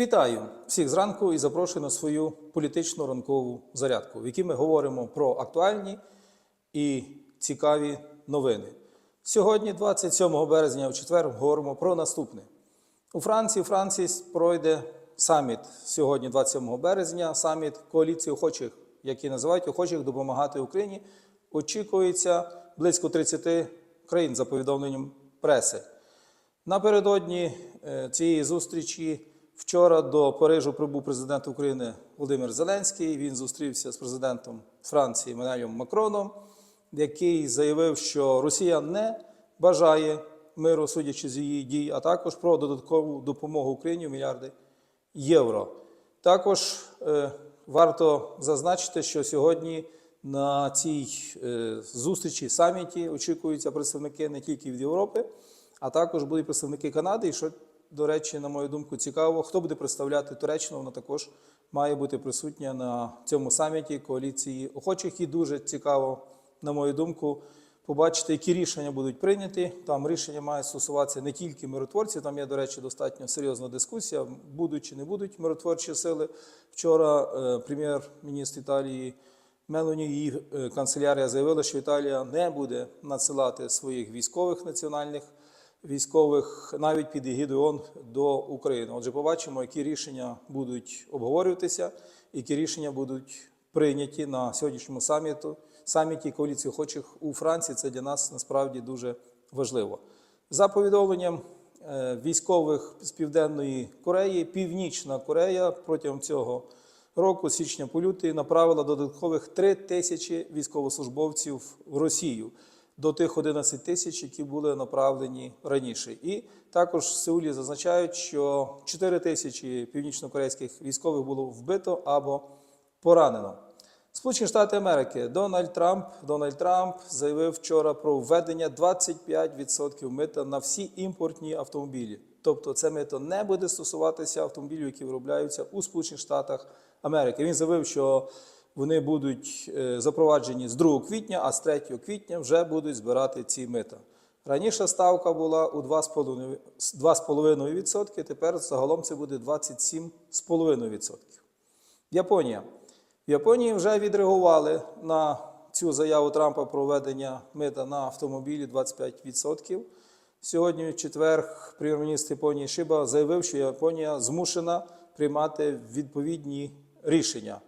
Вітаю всіх зранку і запрошую на свою політичну ранкову зарядку, в якій ми говоримо про актуальні і цікаві новини. Сьогодні, 27 березня, в четвер, говоримо про наступне. У Франції, Франції пройде саміт сьогодні, 27 березня, саміт коаліції охочих, які називають охочих допомагати Україні. Очікується близько 30 країн за повідомленням преси. Напередодні е, цієї зустрічі вчора до Парижу прибув президент України Володимир Зеленський. Він зустрівся з президентом Франції Еммануелем Макроном, який заявив, що Росія не бажає миру, судячи з її дій, а також про додаткову допомогу Україні в мільярди євро. Також е, варто зазначити, що сьогодні на цій е, зустрічі саміті очікуються представники не тільки від Європи, а також будуть представники Канади. І що, до речі, на мою думку, цікаво, хто буде представляти Туреччину, вона також має бути присутня на цьому саміті коаліції охочих. І дуже цікаво, на мою думку, побачити, які рішення будуть прийняті. Там рішення мають стосуватися не тільки миротворців. Там є, до речі, достатньо серйозна дискусія, будуть чи не будуть миротворчі сили. Вчора е, прем'єр-міністр Італії. Мелоні її е, канцелярія заявила, що Італія не буде надсилати своїх військових національних військових навіть під егідою до України. Отже, побачимо, які рішення будуть обговорюватися, які рішення будуть прийняті на сьогоднішньому саміту, саміті коаліції охочих у Франції. Це для нас насправді дуже важливо. За повідомленням е, військових з Південної Кореї, Північна Корея протягом цього року, січня по лютий, направила додаткових 3 тисячі військовослужбовців в Росію до тих 11 тисяч, які були направлені раніше. І також в Сеулі зазначають, що 4 тисячі північнокорейських військових було вбито або поранено. Сполучені Штати Америки Дональд Трамп Дональд Трамп заявив вчора про введення 25% мита на всі імпортні автомобілі. Тобто це мито не буде стосуватися автомобілів, які виробляються у Сполучених Штатах Америки. Він заявив, що вони будуть е, запроваджені з 2 квітня, а з 3 квітня вже будуть збирати ці мита. Раніше ставка була у 2,5%, 2,5%, тепер загалом це буде 27,5%. Японія. В Японії вже відреагували на цю заяву Трампа про введення мита на автомобілі 25%. Сьогодні, в четвер, прем'єр-міністр Японії Шиба заявив, що Японія змушена приймати відповідні рішення,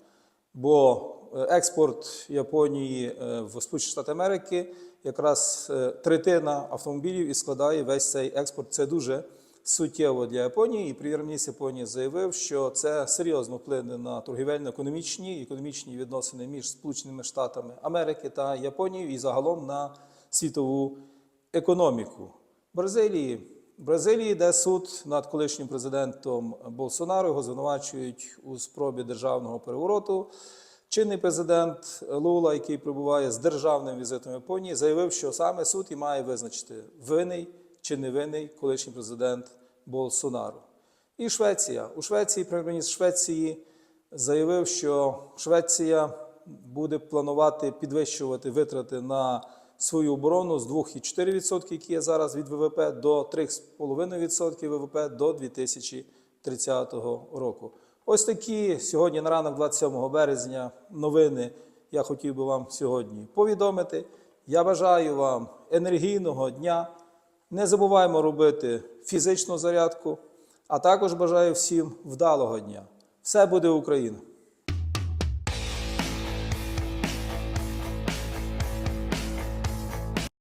бо е, експорт Японії е, в Сполучені Штати Америки якраз е, третина автомобілів і складає весь цей експорт. Це дуже суттєво для Японії. І прем'єр-міністр Японії заявив, що це серйозно вплине на торгівельно-економічні економічні відносини між Сполученими Штатами Америки та Японією і загалом на світову економіку. Бразилії. Бразилії йде суд над колишнім президентом Болсонаро. Його звинувачують у спробі державного перевороту. Чинний президент Лула, який прибуває з державним візитом Японії, заявив, що саме суд і має визначити винний чи не винний колишній президент Болсонаро. І Швеція. У Швеції прем'єр-міністр Швеції заявив, що Швеція буде планувати підвищувати витрати на свою оборону з 2,4%, які є зараз від ВВП, до 3,5% ВВП до 2030 року. Ось такі сьогодні на ранок, 27 березня, новини я хотів би вам сьогодні повідомити. Я бажаю вам енергійного дня. Не забуваємо робити фізичну зарядку, а також бажаю всім вдалого дня. Все буде Україна!